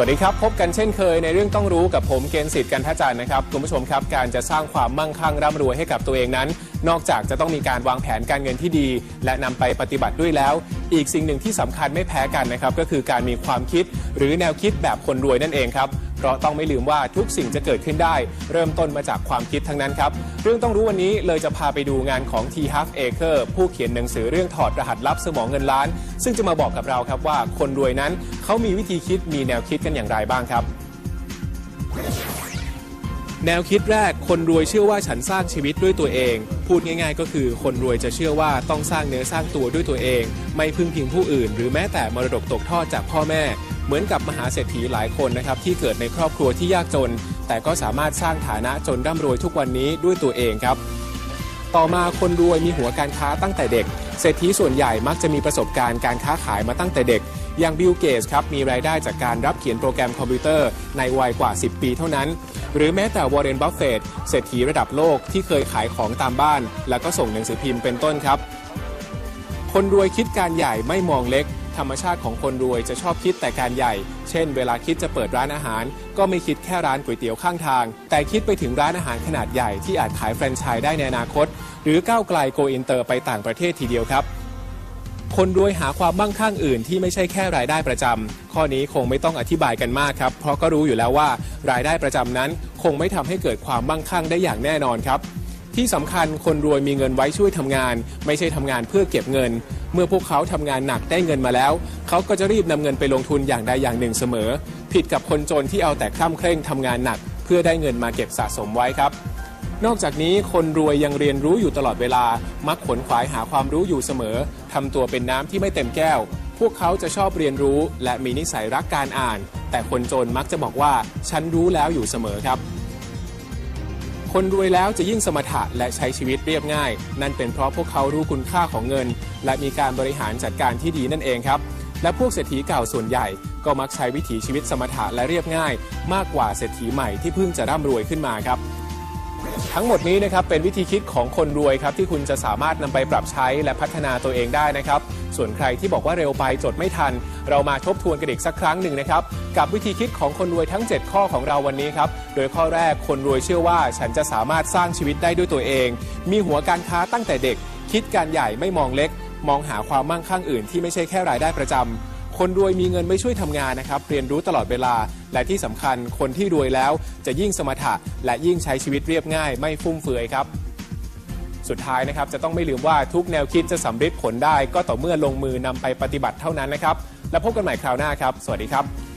สวัสดีครับ พบกันเช่นเคยในเรื่องต้องรู้กับผมเกณฑ์สิทธิ์กันทจันทร์นะครับคุณผู้ชมครับการจะสร้างความมั่งคั่งร่ำรวยให้กับตัวเองนั้น นอกจากจะต้องมีการวางแผนการเงินที่ดี และนำไปปฏิบัติด้วยแล้ว อีกสิ่งหนึ่งที่สำคัญไม่แพ้กันนะครับก็คือการมีความคิดหรือแนวคิดแบบคนรวยนั่นเองครับ เพราะต้องไม่ลืมว่าทุกสิ่งจะเกิดขึ้นได้ เริ่มต้นมาจากความคิดทั้งนั้นครับ เรื่องต้องรู้วันนี้เลยจะพาไปดูงานของ T Half Acre ผู้เขียนหนังสือเรื่องถอดรหัสลับสมองเงินล้าน ซึ่งจะมาบอกกับเราครับว่าคนรวยนั้นเขามีวิธีคิดมีแนวคิดกันอย่างไรบ้างครับ แนวคิดแรกคนรวยเชื่อว่าฉันสร้างชีวิตด้วยตัวเอง พูดง่าย ๆ ก็คือคนรวยจะเชื่อว่าต้องสร้างเนื้อสร้างตัวด้วยตัวเอง ไม่พึ่งพิงผู้อื่น หรือแม้แต่มรดกตกทอดจากพ่อแม่ เหมือนกับมหาเศรษฐีหลายคนนะครับที่เกิดในครอบครัวที่ยากจน แต่ก็สามารถสร้างฐานะจนร่ำรวยทุกวันนี้ด้วยตัวเองครับ ต่อมาคนรวยมีหัวการค้าตั้งแต่เด็ก เศรษฐีส่วนใหญ่มักจะมีประสบการณ์การค้าขายมาตั้งแต่เด็ก อย่างบิลเกตส์ครับมีรายได้จากการรับเขียนโปรแกรมคอมพิวเตอร์ในวัยกว่า 10 ปีเท่านั้น หรือแม้แต่วอร์เรนบัฟเฟตเศรษฐีระดับโลกที่เคยขายของตามบ้าน แล้วก็ส่งหนังสือพิมพ์เป็นต้นครับ คนรวยคิดการใหญ่ไม่มองเล็ก ธรรมชาติของคนรวยจะชอบคิดแต่การใหญ่ เช่น เวลาคิดจะเปิดร้านอาหาร ก็ไม่คิดแค่ร้านก๋วยเตี๋ยวข้างทาง แต่คิดไปถึงร้านอาหารขนาดใหญ่ที่อาจขายแฟรนไชส์ได้ในอนาคต หรือก้าวไกลโกอินเตอร์ไปต่างประเทศทีเดียวครับคนรวยหาความมั่งคั่งอื่นที่ไม่ใช่แค่รายได้ประจำข้อนี้คงไม่ต้องอธิบายกันมากครับ เพราะก็รู้อยู่แล้วว่า รายได้ประจำนั้นคงไม่ทำให้เกิดความมั่งคั่งได้อย่างแน่นอนครับ ที่สำคัญคนรวยมีเงินไว้ช่วยทำงาน ไม่ใช่ทำงานเพื่อเก็บเงิน เมื่อพวกเขาทำงานหนักได้เงินมาแล้ว เขาก็จะรีบนำเงินไปลงทุนอย่างใดอย่างหนึ่งเสมอ ผิดกับคนจนที่เอาแต่คร่ำเคร่งทำงานหนัก เพื่อได้เงินมาเก็บสะสมไว้ครับ นอกจากนี้คนรวยยังเรียนรู้อยู่ตลอดเวลา มักขนขวายหาความรู้อยู่เสมอทำตัวเป็นน้ำที่ไม่เต็มแก้ว พวกเขาจะชอบเรียนรู้ และมีนิสัยรักการอ่าน แต่คนจนมักจะบอกว่าฉันรู้แล้วอยู่เสมอครับ คนรวยแล้วจะยิ่งสมถะและใช้ชีวิตเรียบง่าย นั่นเป็นเพราะพวกเขารู้คุณค่าของเงิน และมีการบริหารจัดการที่ดีนั่นเองครับ และพวกเศรษฐีเก่าส่วนใหญ่ ก็มักใช้วิถีชีวิตสมถะและเรียบง่าย มากกว่าเศรษฐีใหม่ที่เพิ่งจะร่ำรวยขึ้นมาครับ ทั้งหมดนี้นะครับเป็นวิธีคิดของคนรวยครับที่คุณจะสามารถนำไปปรับใช้และพัฒนาตัวเองได้นะครับ ส่วนใครที่บอกว่าเร็วไปจดไม่ทัน เรามาทบทวนกันอีกสักครั้งหนึ่งนะครับกับวิธีคิดของคนรวยทั้ง 7 ข้อของเราวันนี้ครับโดยข้อแรกคนรวยเชื่อว่าฉันจะสามารถสร้างชีวิตได้ด้วยตัวเอง มีหัวการค้าตั้งแต่เด็ก คิดการใหญ่ไม่มองเล็ก มองหาความมั่งคั่งอื่นที่ไม่ใช่แค่รายได้ประจำ คนรวยมีเงินไม่ช่วยทำงานนะครับเรียนรู้ตลอดเวลา และที่สำคัญคนที่รวยแล้วจะยิ่งสมถะ และยิ่งใช้ชีวิตเรียบง่าย ไม่ฟุ่มเฟือยครับ สุดท้ายนะครับจะต้องไม่ลืมว่าทุกแนวคิดจะสำเร็จผลได้ ก็ต่อเมื่อลงมือนำไปปฏิบัติเท่านั้นนะครับ และพบกันใหม่คราวหน้าครับ สวัสดีครับ